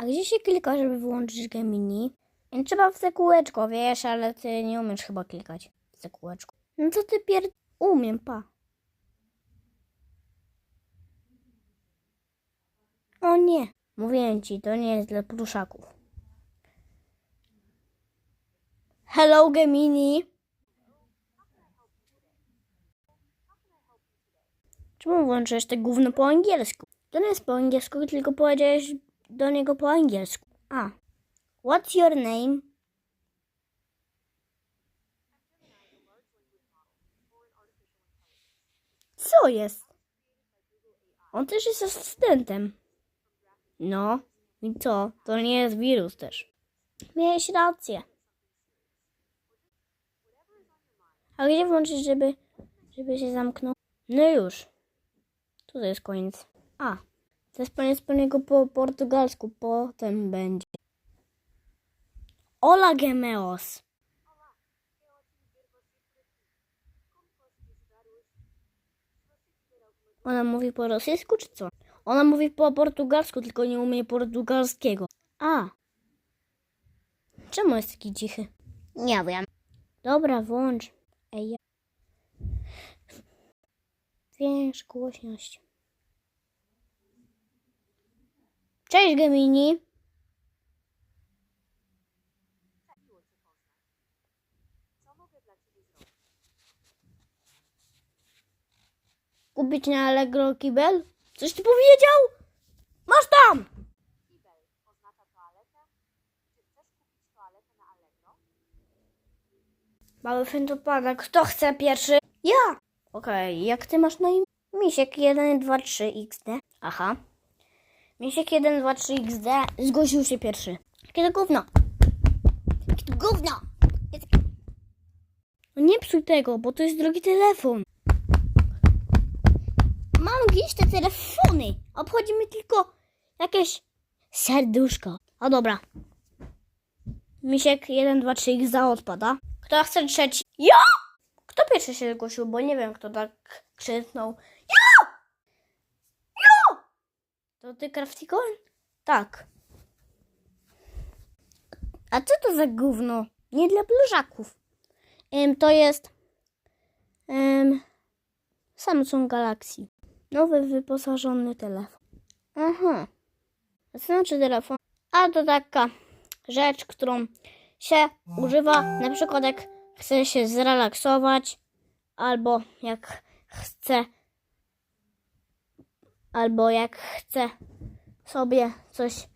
A gdzie się klika, żeby wyłączyć Gemini? Trzeba w kółeczko, wiesz, ale ty nie umiesz chyba klikać w kółeczko. No co ty pier... Umiem, pa. O nie, mówiłem ci, to nie jest dla pluszaków. Hello, Gemini. Czemu włączyłeś te gówno po angielsku? To nie jest po angielsku, tylko powiedziałeś do niego po angielsku. A. What's your name? Co jest? On też jest asystentem. No. I co? To nie jest wirus też. Miałeś rację. A gdzie włączyć, żeby, żeby się zamknął? No już. Tutaj jest koniec. A. To jest koniec po portugalsku. Potem będzie. Hola Gemeos. Ona mówi po rosyjsku czy co? Ona mówi po portugalsku, tylko nie umie portugalskiego. A. Czemu jest taki cichy? Nie wiem. Dobra, włącz. Ej. Większ głośność. Cześć Gemini. Kupić na Allegro kibel? Coś ty powiedział? Masz tam! Mały fętopada. Kto chce pierwszy? Ja! Okej, jak ty masz na imię? Misiek 1, 2, 3 XD. Aha. Misiek 1, 2, 3 XD. Zgłosił się pierwszy. Jakie to gówno? Jakie to gówno? No nie psuj tego, bo to jest drogi telefon. Mam gdzieś te telefony. Obchodzi mnie tylko jakieś serduszko. O dobra. Misiek 1, 2, 3 XD odpada. Kto chce trzeci? Ja! Kto pierwszy się zgłosił, bo nie wiem, kto tak krzyknął. Ja! To ty, Crafticon? Tak. A co to za gówno? Nie dla blużaków. Em, to jest em, Samsung Galaxy. Nowy, wyposażony telefon. Aha. Co znaczy telefon? A to taka rzecz, którą się używa na przykład jak chce się zrelaksować albo jak chce albo jak chce sobie coś